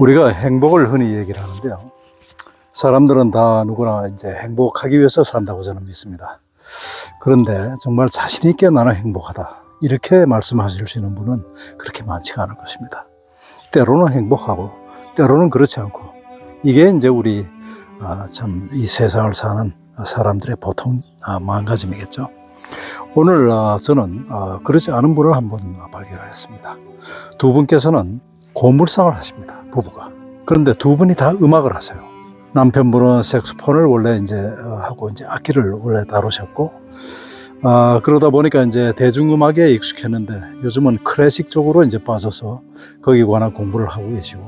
우리가 행복을 흔히 얘기를 하는데요. 사람들은 다 누구나 이제 행복하기 위해서 산다고 저는 믿습니다. 그런데 정말 자신있게 나는 행복하다. 이렇게 있는 분은 그렇게 많지가 않을 것입니다. 때로는 행복하고, 때로는 그렇지 않고, 이게 이제 우리, 아, 참, 이 세상을 사는 사람들의 보통 아, 마음가짐이겠죠. 오늘 아, 저는 아, 그렇지 않은 분을 한번 발견을 했습니다. 두 분께서는 고물상을 하십니다. 부부가. 그런데 두 분이 다 음악을 하세요. 남편분은 색소폰을 원래 이제 어, 하고 이제 악기를 원래 다루셨고, 아, 그러다 보니까 이제 대중음악에 익숙했는데 요즘은 클래식 쪽으로 이제 빠져서 거기에 관한 공부를 하고 계시고,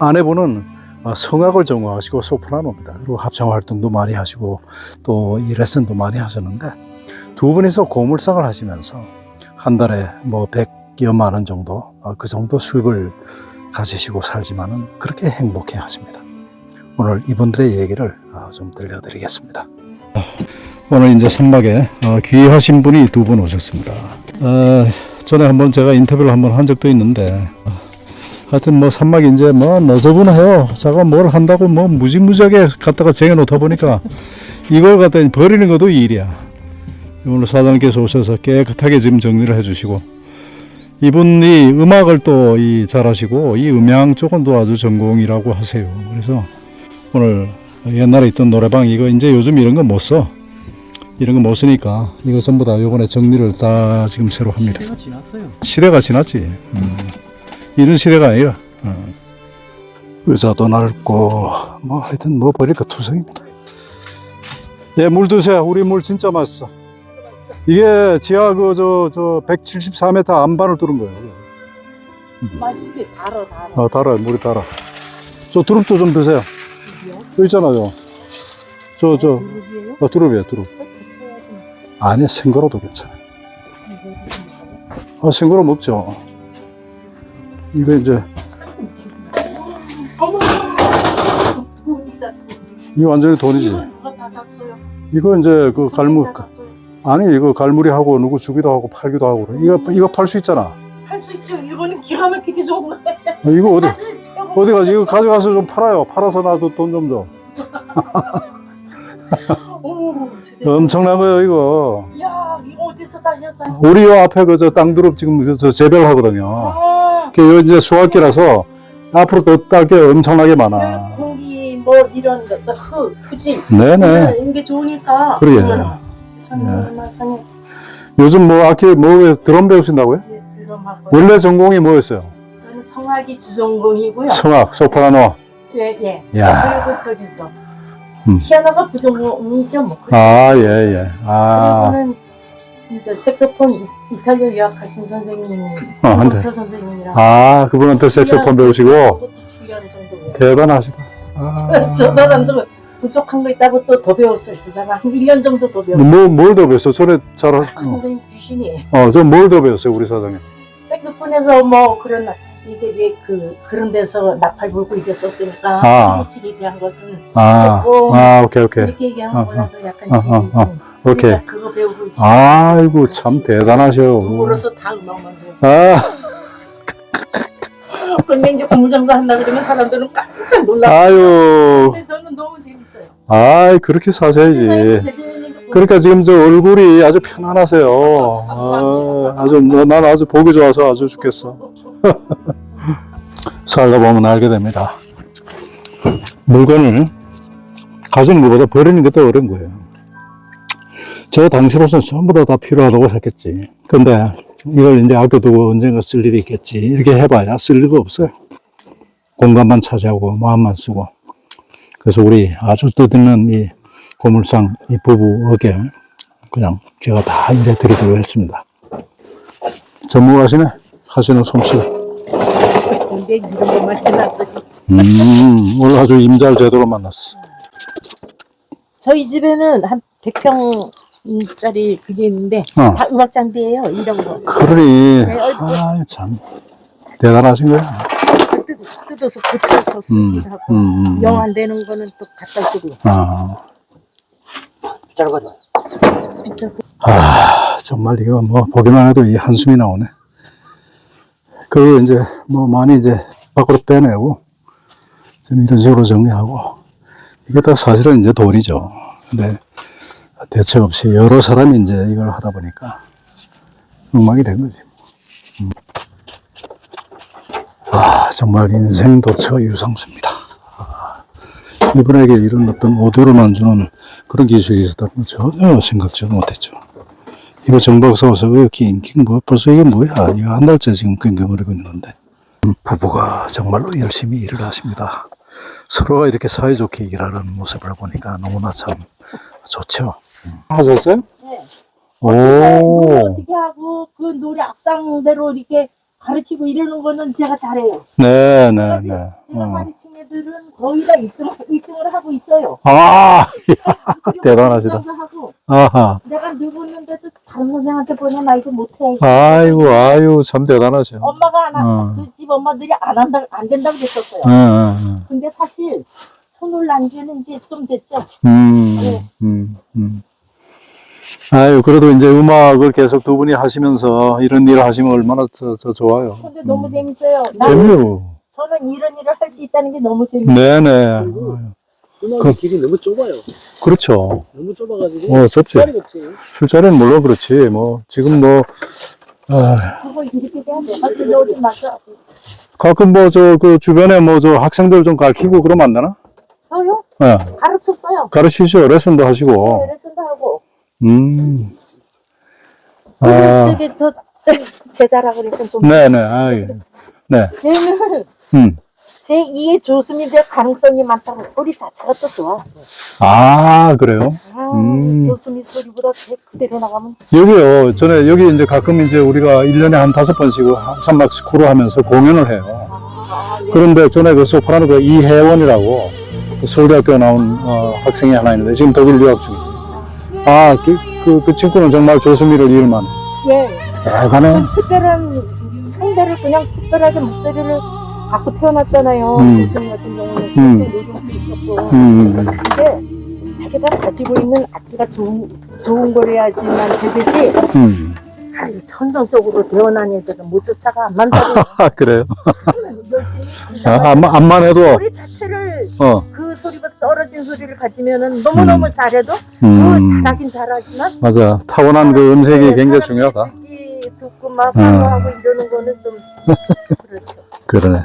아내분은 어, 성악을 전공하시고 소프라노입니다. 그리고 합창 활동도 많이 하시고 또 이 레슨도 많이 하셨는데 두 분이서 고물상을 하시면서 한 달에 뭐 100 여만 원 정도 어, 그 정도 수입을 가지시고 살지만은 그렇게 행복해 하십니다. 오늘 이분들의 얘기를 어, 좀 들려드리겠습니다. 오늘 이제 어, 귀하신 분이 두 분 오셨습니다. 어, 전에 한번 제가 인터뷰를 한번 한 적도 있는데 어, 하여튼 뭐 산막이 이제 뭐 너저분해요. 자가 뭘 한다고 뭐 무지무지하게 갖다가 쟁여놓다 보니까 이걸 갖다 버리는 것도 일이야. 오늘 사장님께서 오셔서 깨끗하게 지금 정리를 해주시고 이분이 음악을 또 이 잘하시고 이 음향 쪽은 또 아주 전공이라고 하세요. 그래서 오늘 옛날에 있던 노래방 이거 이제 요즘 이런 거 못 써. 이런 거 못 쓰니까 이거 전부 다 요번에 정리를 다 지금 새로 합니다. 시대가 지났어요. 시대가 지났지. 음. 이런 시대가 아니라. 음. 의자도 넓고 뭐 하여튼 뭐 버릴 거 투성입니다. 예, 물 드세요. 우리 물 진짜 맛있어. 이게 지하 그저저 174m 안반을 뚫은 거예요. 맛있지? 달어, 달어. 아, 달아요. 물이 달아. 저 두릅도 좀 드세요. 저 있잖아요. 저, 저, 누구예요? 어, 두릅이에요, 두릅. 아니야, 생거로도 괜찮아요. 아, 생거로 먹죠. 이거 이제. 이거 완전히 돈이지. 이거 이제 그 잡숴요. 아니, 이거 갈무리 하고 누구 주기도 하고 팔기도 하고. 이거, 이거 팔 수 있잖아. 할 수 있죠. 이거는 기가 막히게 좋은 거야. 어, 이거 어디. 어디 가지? 이거 가져가서 좀 팔아요. 팔아서 나도 돈 좀 줘. 어머, 세상에. 엄청난 거예요, 이거. 야, 이거 어디서 샀어? 우리 요 앞에 그 저 땅두릅 지금 그저 재배하거든요. 아, 그 이제 수확기라서 앞으로 또 딸 게 엄청나게 많아. 공기 뭐 이런 거, 흙, 그지? 네네. 이런 게 좋으니까. 그래. 어머 네. 상해. 요즘 뭐 악기 뭐 드럼 배우신다고요? 예, 드럼하고. 원래 전공이 뭐였어요? 저는 성악이 주전공이고요. 성악, 소프라노. 예, 예. 야. 그리고 저기서 음. 피아노가 부전공이죠, 뭐. 아, 예, 예. 아, 그리고는 이제 색소폰 이- 이탈리아 유학하신 선생님, 어. 저 선생님이랑 아, 그분한테 색소폰 배우시고 7년 정도 배웠어요. 대단하시다. 아. 저 사람도 부족한 거 있다고 또 더 배웠어요. 저 사람 한 1년 정도 더 배웠어요. 뭐, 뭘더 배웠어요? 전에 잘, 알- 그 선생님 귀신이에요. 어, 저 뭘 더 배웠어요, 우리 사장님? 색소폰에서 뭐 그런 이게 이제 그 그런 데서 나팔 불고 이랬었으니까 아. 클래식에 대한 것은 아, 조금 아, 오케이, 오케이. 이렇게 얘기하면 어, 몰라도 약간 어, 지금 어, 어. 오케이. 그러니까 그거 배우고 있어요. 아이고, 참 대단하셔. 그래서 다 음악만 배웠어요. 아, 근데 이제 고물장사 한다 그러면 사람들은 깜짝 놀라. 아유, 근데 저는 너무 재밌어요. 아이, 그렇게 사셔야지. 그러니까 지금 저 얼굴이 아주 편안하세요. 아, 아주, 뭐, 난 아주 보기 좋아서 아주 좋겠어. 살다 보면 알게 됩니다. 물건을 가지는 것보다 버리는 게 더 어려운 거예요. 저 당시로서는 전부 다, 다 필요하다고 생각했지. 근데 이걸 이제 아껴두고 언젠가 쓸 일이 있겠지. 이렇게 해봐야 쓸 일도 없어요. 공간만 차지하고 마음만 쓰고. 그래서 우리 아주 뜻있는 이 고물상 이 부부에게 그냥 제가 다 이제 드리도록 했습니다. 전문가시네. 하시는 솜씨. 음, 오늘 아주 임자를 제대로 만났어. 저희 집에는 한 100평 짜리 그게 있는데 어. 다 음악 장비예요. 이런 거. 그러니, 네, 어이, 아, 참. 대단하신 거야. 뜯- 뜯어서 고쳐서 쓰기도 하고 음, 음. 영 안 되는 거는 또 갖다 쓰고 아, 짧아져. 비싸고 아, 정말 이거 뭐 보기만 해도 이 한숨이 나오네. 그 이제 뭐 많이 이제 밖으로 빼내고 저는 이런 식으로 정리하고 이게 다 사실은 이제 돈이죠. 근데 대책 없이 여러 사람이 이제 이걸 하다 보니까 엉망이 된 거지. 음. 아, 정말 인생 도처 유상수입니다. 아, 이분에게 이런 어떤 오도를만 주는 그런 기술이 있었다는 전혀 생각지도 못했죠. 이거 정박사 와서 이렇게 인긴 거 벌써 이게 뭐야? 이거 한 달째 지금 끙끙거리고 있는 건데. 음, 부부가 정말로 열심히 일을 하십니다. 서로가 이렇게 사이좋게 일하는 모습을 보니까 너무나 참 좋죠. 하셨어요? 네. 오. 어떻게 하고 그 노래 악상대로 이렇게 가르치고 이러는 거는 제가 잘해요. 네, 네, 네. 제가 어. 가르친 애들은 거의 다 1등, 1등 을 하고 있어요. 아, 대단하시다. 하고 아하. 내가 늙었는데도 다른 선생한테 보내 나 이제 못해. 아이고, 아유, 참 대단하셔. 엄마가 안 어. 한다. 그집 엄마들이 안 한다, 안 된다고 그랬었어요. 응, 응, 근데 사실 손을 난 지는 이제 좀 됐죠. 응. 네. 음, 음, 음. 아유, 그래도 이제 음악을 계속 두 분이 하시면서 이런 일을 하시면 얼마나 저, 저 좋아요. 근데 너무 재밌어요. 나는 재미요. 저는 이런 일을 할 수 있다는 게 너무 재밌어요. 네네. 음악의 그- 길이 너무 좁아요. 그렇죠. 너무 좁아가지고 어. 자리가 없어요. 술자리는 물론 그렇지. 뭐, 지금 뭐, 아, 이렇게 돼. 아, 마세요. 가끔 뭐, 저, 그 주변에 뭐, 저 학생들 좀 가르치고 그러면 안 되나? 저요? 예. 가르쳤어요. 가르치시오. 레슨도 하시고. 네, 레슨도 하고. 음. 아, 저기 저 제자라고 그러니까 좀. 네네. 아유. 네. 걔는 음. 제 2의 조수미 될 가능성이 많다고 소리 자체가 또 좋아. 아, 그래요? 아, 음. 조수미 소리보다 제 그대로 나가면 여기요. 전에 여기 이제 가끔 이제 우리가 1년에 한 다섯 번씩 산막 스쿠로 하면서 공연을 해요. 아, 예. 그런데 전에 그 소프라노 그 이혜원이라고 그 서울대학교 나온 어, 학생이 하나 있는데 지금 독일 유학 중이죠. 아, 그, 그, 그 친구는 정말 조수미를 일만 예. 대단해. 특별한 상대를 그냥 특별하게 목소리를 갖고 태어났잖아요. 음. 조수미 같은 경우는 음. 노동도 있었고. 음, 근데 자기가 가지고 있는 악기가 좋은 좋은 거래야지만 되듯이 음. 아유, 천성적으로 태어난 애들은 못 쫓아가 안 만다고 아, 그래요? 아, 암만, 암만 해도, 소리 자체를 어, 그 소리보다 떨어진 소리를 가지면은 너무너무 잘해도 음. 그 잘하긴 잘하지만 맞아. 타고난 그 음색이 굉장히 중요하다. 듣기 듣고 막 음. 반응하고 이러는 거는 좀 그렇죠. 그러네.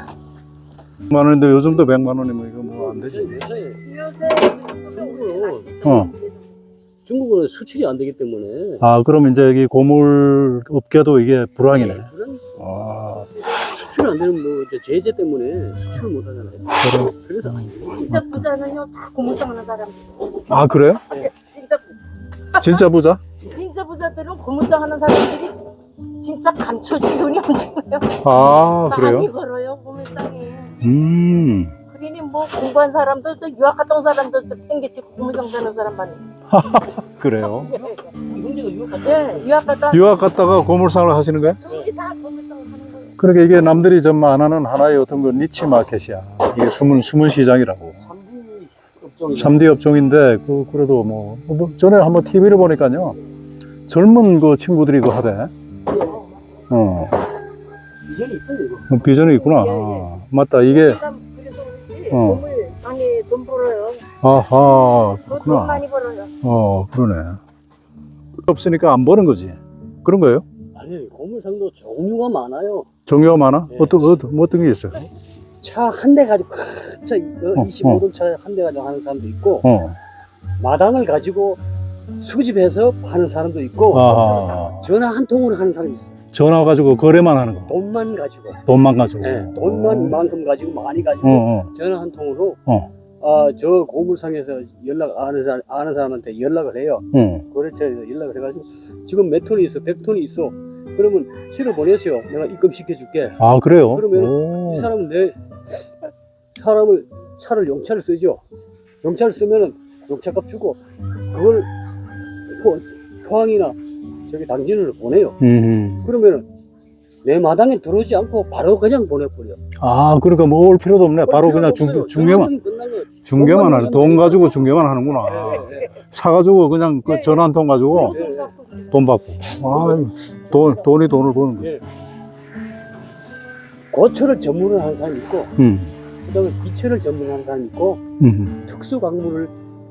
100만 원인데 요즘도 100만 원이면 이거 뭐 안 되지. 요새 요새 중국으로 어. 중국은 수출이 안 되기 때문에 아, 그럼 이제 여기 고물 업계도 이게 불황이네. 그런 아, 수출이 안 되는 뭐 이제 제재 때문에 수출을 못 하잖아요. 그래. 그래서 안 돼요. 진짜 부자는요 다 고무장하는 사람. 아, 그래요? 진짜 진짜 부자? 진짜 부자들은 고무장하는 사람들이 진짜 감춰진 돈이 엄청나요. 아, 많이 그래요? 벌어요 고물상에. 음, 그러니 뭐 공부한 사람들 저 유학 갔다 온 사람들 저 땡겨치고 고무장 사는 사람 많이. 그래요? 형제가 유학 갔다 예, 유학 갔다 유학 갔다가 고물상을 하시는 거예요? 여기 다 거예요. 그러니까 이게 남들이 좀안 하는 하나의 어떤 그 니치 마켓이야. 이게 숨은, 숨은 시장이라고. 삼부 업종이 3D 업종인데, 그, 그래도 뭐, 뭐 전에 한번 TV를 보니까요. 젊은 그 친구들이 그 하대. 어, 비전이 있어요 이거. 뭐 비전이 있구나. 예, 예. 아, 맞다. 이게, 어. 고물상에 돈 벌어요. 아하, 그렇구나. 많이 벌어요. 어, 그러네. 없으니까 안 버는 거지. 그런 거예요? 아니 고물상도 종류가 많아요. 종류가 많아? 네. 어떤, 어떤, 뭐 어떤 게 있어요? 차 한 대 가지고 큰차 어, 25돈 차한 대 가지고 하는 사람도 있고 어, 마당을 가지고 수집해서 파는 사람도 있고 아하. 전화 한 통으로 하는 사람이 있어. 요 전화 가지고 거래만 하는 거. 돈만 가지고. 돈만 가지고. 네, 돈만 이만큼 가지고 많이 가지고 어, 어. 전화 한 통으로 어. 아, 저 고물상에서 연락 아는 사람 아는 사람한테 연락을 해요. 어. 거래처에서 연락을 해가지고 지금 몇 톤이 있어, 100톤이 있어. 그러면 실어 보내세요. 내가 입금 시켜줄게. 아, 그래요? 그러면 오. 이 사람은 내 사람을 차를 용차를 쓰죠. 용차를 쓰면은 용차값 주고 그걸 포, 포항이나 저기 당진으로 보내요. 음. 그러면은 내 마당에 들어오지 않고 바로 그냥 보내버려. 아, 그러니까 뭐올 필요도 없네. 바로 올 그냥 중, 중계만 돈만 하네. 돈 가지고. 중계만 하는구나. 예, 예. 사가지고 그냥 그 전화 한 통 가지고 예, 예. 돈 받고. 아, 돈, 돈이 돈을 버는 거지. 예. 고철을 전문으로 하는 사람이 있고 음. 그 다음에 비철을 전문하는 사람이 있고 음. 특수 광물을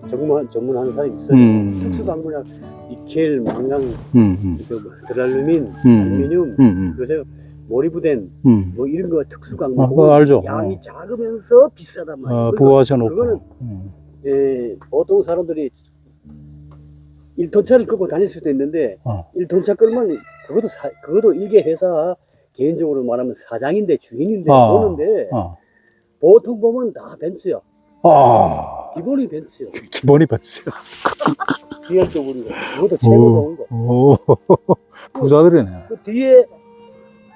전문 전문하는 사람이 있어요. 음. 특수 광물이랑 니켈, 망강, 음. 음. 그 뭐, 드랄루민, 음. 알루미늄, 음. 음. 요새 모리브덴 음. 뭐 이런 거 특수 아, 광물. 그거 알죠. 양이 어. 작으면서 비싸단 말이에요. 아, 그러니까 부하셔 놓고. 그거는 음. 예, 보통 사람들이 1톤 차를 끌고 다닐 수도 있는데 어. 1톤 차 끌면 그것도 사, 그것도 일개 회사 개인적으로 말하면 사장인데 주인인데 아. 오는데 어. 보통 보면 다 벤츠요. 아, 기본이 벤츠요. 기본이 봤어요. 비활적으로 그것도 최고 좋은 거. 오, 부자들이네. 그 뒤에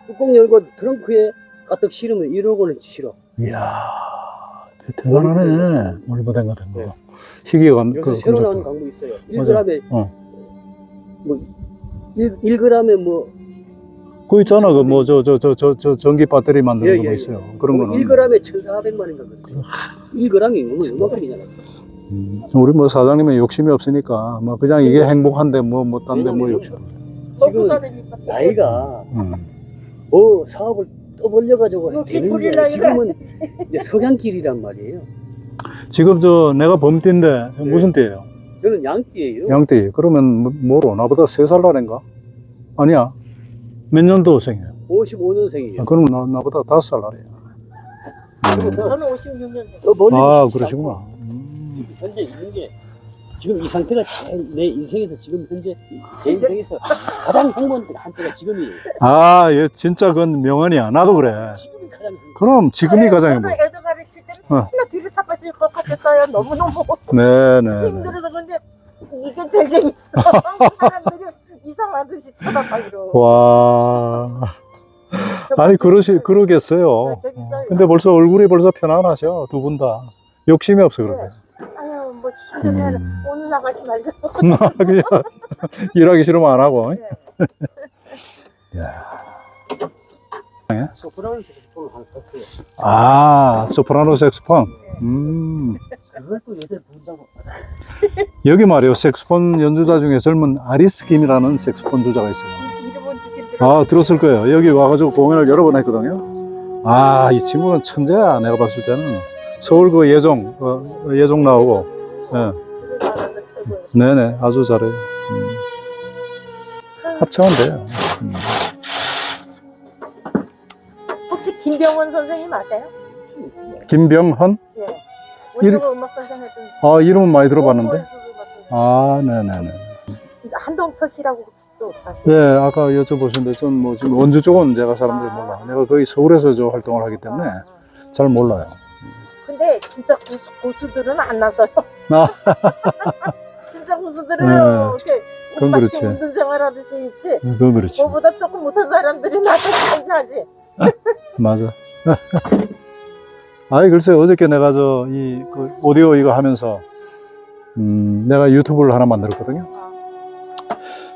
뚜껑 열고 트렁크에 가득 실으면 1억 원을 실어. 이야, 대단하네. 머리보댕 같은 거. 네. 희귀감, 요새 그, 새로 그 나온. 광고 있어요. 맞아. 1g에 어. 뭐 1, 1g에 뭐 그거 있잖아. 그 뭐, 저, 저, 저, 저, 저 전기 배터리 만드는 예, 거 예, 있어요. 그런 거는. 1g에 1,400만 원인가 그래. 1g이 너무 얼마큼이냐. 음, 우리 뭐 사장님은 욕심이 없으니까, 뭐 그냥 이게 행복한데 뭐, 뭐, 딴데 뭐 욕심. 지금 나이가 음. 뭐 사업을 떠벌려가지고 되는 게 지금은 이제 석양길이란 말이에요. 지금 저 내가 범띠인데, 저 네. 무슨 띠예요? 저는 양띠예요. 양띠. 그러면 뭐- 뭐로? 나보다 세 살 나인가? 아니야. 몇 년도생이에요? 55년생이에요. 아, 그럼 나, 나보다 다섯 살. 그래서 저는 56년 떠벌리고 아, 그러시구나. 않고 음. 지금 현재 있는 게 지금 이 상태가 제일 내 인생에서 지금 현재 제 인생에서 가장 행복한 한때가 지금이에요. 아, 얘 진짜 그건 명언이야. 나도 그래. 지금이 가장 행복. 그럼 지금이 가장 저는 행복. 애들 가르칠 때는 어. 맨날 뒤로 차빠질 것 같았어요. 너무너무 네네. 힘들어서 근데 이게 제일 재밌어. 사람들이 이상하듯이 쳐다봐 이러. 와. 아니, 그러시, 그러겠어요. 저 비싸요. 근데 벌써 얼굴이 벌써 편안하셔. 두 분 다. 욕심이 없어, 그러게. 아유 뭐 힘들면 음. 오늘 나가지 말자. 그냥 일하기 싫으면 안 하고. 네. 야. 소프라노 색소폰을 하나 샀어요. 아, 소프라노 색소폰. 음. 그걸 또 요새 부른다고. 여기 말이요. 색소폰 연주자 중에 젊은 아리스 김이라는 색소폰 주자가 있어요. 이름은 듣긴 들어. 아, 들었을 거예요. 여기 와가지고 공연을 여러 번 했거든요. 아, 이 친구는 천재야. 내가 봤을 때는. 서울 그 예종, 어, 예종 나오고. 예. 그래서 알아서 최고예요. 네네, 아주 잘해요. 음. 합창은 돼요. 음. 김병원 선생님 아세요? 김병헌? 예. 원주가 음악 선생 했던. 아, 이름은 많이 들어봤는데. 아, 네네네. 한동철 씨라고 혹시 또 아세요? 예, 아까 여쭤보셨는데, 전 뭐, 지금 원주 쪽은 제가 사람들이 아. 몰라. 내가 거의 서울에서 저 활동을 하기 때문에 아, 아. 잘 몰라요. 근데 진짜 고수, 고수들은 안 나서요. 아. 진짜 고수들은 네. 이렇게 그건 그렇지. 운동 생활 하듯이 있지. 그건 그렇지. 뭐보다 조금 못한 사람들이 나서 괜찮지. 맞아. 아이, 글쎄, 어저께 내가 저, 이, 그, 오디오 이거 하면서, 음, 내가 유튜브를 하나 만들었거든요.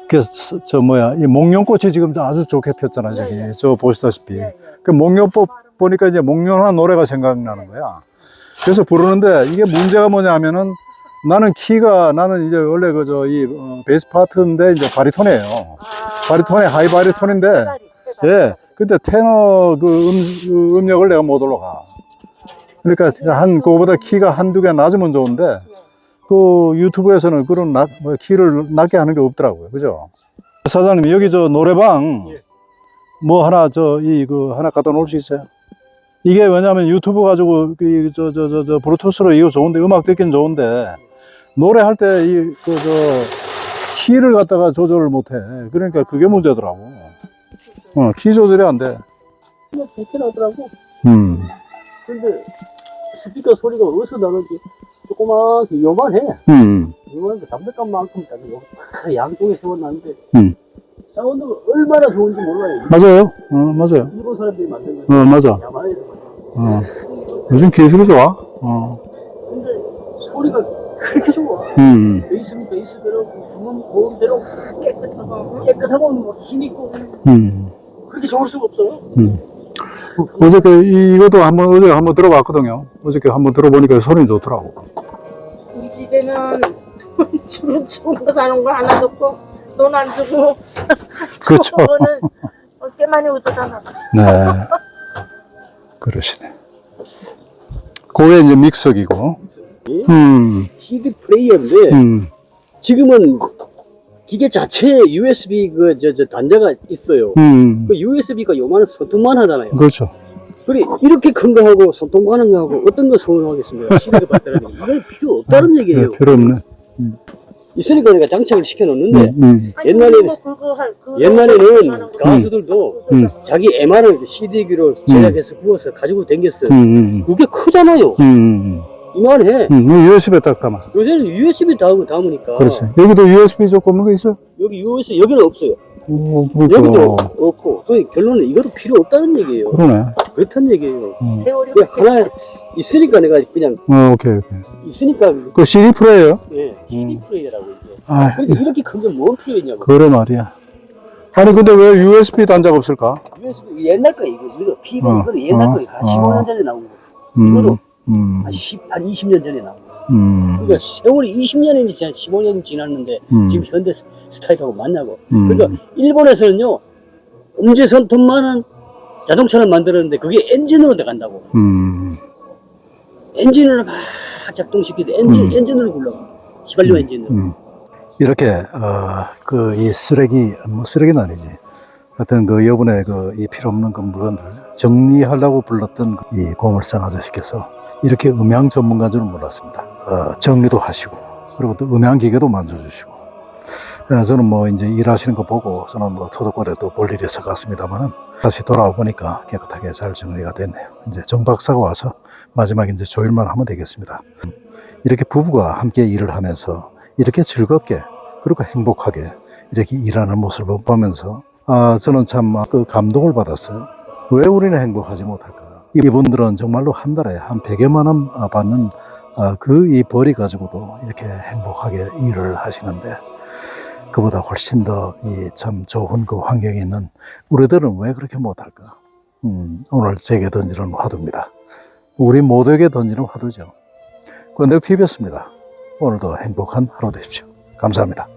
그래서, 저, 뭐야, 이 목련꽃이 지금 아주 좋게 폈잖아, 저기. 네, 네. 저 보시다시피. 예, 예. 그 목련꽃 보니까 이제 목련한 노래가 생각나는 거야. 그래서 부르는데 이게 문제가 뭐냐 하면은 나는 키가, 나는 이제 원래 그, 저, 이, 어, 베이스 파트인데 이제 바리톤이에요. 아, 바리톤이 하이 바리톤인데. 예. 근데 테너 그 음, 그 음역을 내가 못 올라가. 그러니까 한, 그거보다 키가 한두 개 낮으면 좋은데, 예. 그 유튜브에서는 그런 낮, 뭐 키를 낮게 하는 게 없더라고요. 그죠? 사장님, 여기 저 노래방 예. 뭐 하나 저, 이, 그 하나 갖다 놓을 수 있어요? 이게 왜냐면 유튜브 가지고 그, 저, 저, 저, 저, 브루투스로 이거 좋은데, 음악 듣긴 좋은데, 노래할 때 이, 그, 저, 키를 갖다가 조절을 못 해. 그러니까 그게 문제더라고. 어, 키 조절이 안 돼. 뭐 좋긴 하더라고. 음. 근데 스피커 소리가 어디서 나는지 조그맣게 요만해. 음. 요만한데 담배값만큼 딱 요- 양쪽에 세워놨는데 음. 사운드가 얼마나 좋은지 몰라요. 맞아요. 어, 맞아요. 일본 사람들이 만든 어, 거예요. 맞아. 야마에서 거. 어. 요즘 기술이 좋아. 어. 근데 소리가 그렇게 좋아. 음. 베이스는 베이스대로, 중은 고음대로 깨끗하고, 깨끗하고 뭐 힘있고, 음. 그렇게 좋을 수가 없어요. 음. 어저께 이- 이것도 한번 어제 한번 들어봤거든요. 어저께 한번 들어보니까 소리는 좋더라고. 우리 집에는 돈 좋은 거 사는 거 하나도 없고 돈 안 주고 그렇죠. 그거는 꽤 많이 얻어다 놨어. 네. 그러시네. 그게 이제 믹서기고. 음, CD 플레이어인데 음, 지금은 기계 자체에 USB 그 저 저 단자가 있어요. 음. 그 USB가 요만한 손톱만 하잖아요. 그렇죠. 그래 이렇게 큰 거 하고 손톱 하는 거 하고 어떤 거 선호하겠습니까? CD가 받더라도 이건 필요 없다는 얘기예요. 네, 필요 없네. 있으니까 우리가 장착을 시켜놓는데 음, 음, 옛날에는- 옛날에는 가수들도 음. 자기 MR을 CD기로 제작해서 구워서 가지고 댕겼어요. 음, 음, 그게 크잖아요. 음, 음, 이만해. 음. 음, USB에 딱 담아. 요새는 USB 담으, 담으니까. 그렇지. 여기도 USB 조그만 거 있어? 여기 USB, 여기는 없어요. 오, 여기도 그러니까. 없고. 그러니 결론은 이것도 필요 없다는 얘기예요. 그러네. 그렇다는 얘기예요. 음. 세월이 그냥 하나 있으니까 내가 그냥 어, 오케이, 오케이. 있으니까 그 CD 플레이어? 예, CD 플레이어라고 이제. 아, 근데 이렇게 큰게뭐 필요했냐고. 그래 말이야. 아니, 근데 왜 USB 단자가 없을까? USB 옛날 거 이거 이거 피가 어, 이거는 옛날 어, 거예요. 한 어. 15년 전에 나온 거. 음, 이거도 음, 한 10, 한 20년 전에 나온 거. 음, 그러니까 세월이 20년이 지난 15년이 지났는데 음. 지금 현대 스- 스타일하고 맞냐고. 음. 그러니까 일본에서는요 음제선톱만한 자동차를 만들었는데 그게 엔진으로 돼간다고. 음, 엔진을 막 작동시키고 엔진 음. 엔진으로 굴러. 휘발유 엔진으로. 음. 이렇게, 어, 그, 이 쓰레기, 뭐 쓰레기는 아니지. 하여튼 그 여분의 그 이 필요 없는 그 물건들 정리하려고 불렀던 그이 고물상 아저씨께서 이렇게 음향 전문가인 줄은 몰랐습니다. 어, 정리도 하시고, 그리고 또 음향 기계도 만져주시고. 예, 저는 뭐 이제 일하시는 거 보고 저는 뭐 토독거래 또볼 일이 있어 갔습니다만은 다시 돌아와 보니까 깨끗하게 잘 정리가 됐네요. 이제 정 박사가 와서 마지막에 이제 조율만 하면 되겠습니다. 이렇게 부부가 함께 일을 하면서 이렇게 즐겁게 그리고 행복하게 이렇게 일하는 모습을 보면서 아 저는 참 그 감동을 받았어요. 왜 우리는 행복하지 못할까? 이분들은 정말로 한 달에 한 100여만 원 받는 그 이 벌이 가지고도 이렇게 행복하게 일을 하시는데 그보다 훨씬 더 이 참 좋은 그 환경에 있는 우리들은 왜 그렇게 못할까? 음, 오늘 제게 던지는 화두입니다. 우리 모두에게 던지는 화두죠. 권대국 TV였습니다. 오늘도 행복한 하루 되십시오. 감사합니다.